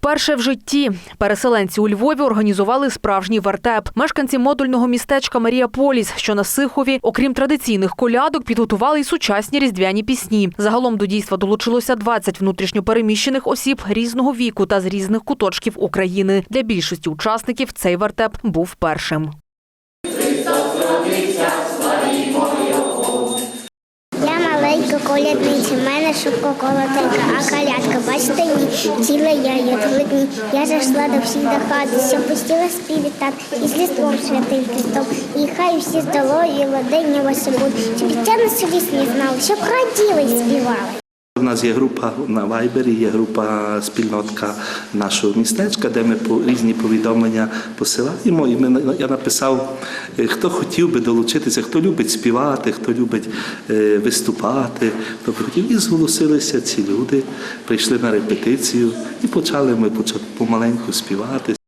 Вперше в житті переселенці у Львові організували справжній вертеп. Мешканці модульного містечка Маріаполіс, що на Сихові, окрім традиційних колядок, підготували й сучасні різдвяні пісні. Загалом до дійства долучилося 20 внутрішньопереміщених осіб різного віку та з різних куточків України. Для більшості учасників цей вертеп був першим. Колядниця, в мене шубка колотенька, а калятка, бачите, ні, ціла я є глибні. Я зайшла до всіх до хати, все пустила співі так, і з листом святим Христом. І хай всі здорові, ладені вас будуть, щоб дитя на совість не знали, щоб раділи і співали. Нас є група на Вайбері, є група спільнотка нашого містечка, де ми різні повідомлення посилаємо. І ми я написав, хто хотів би долучитися, хто любить співати, хто любить виступати, хто хотів. І зголосилися ці люди, прийшли на репетицію і почали ми почати помаленьку співати.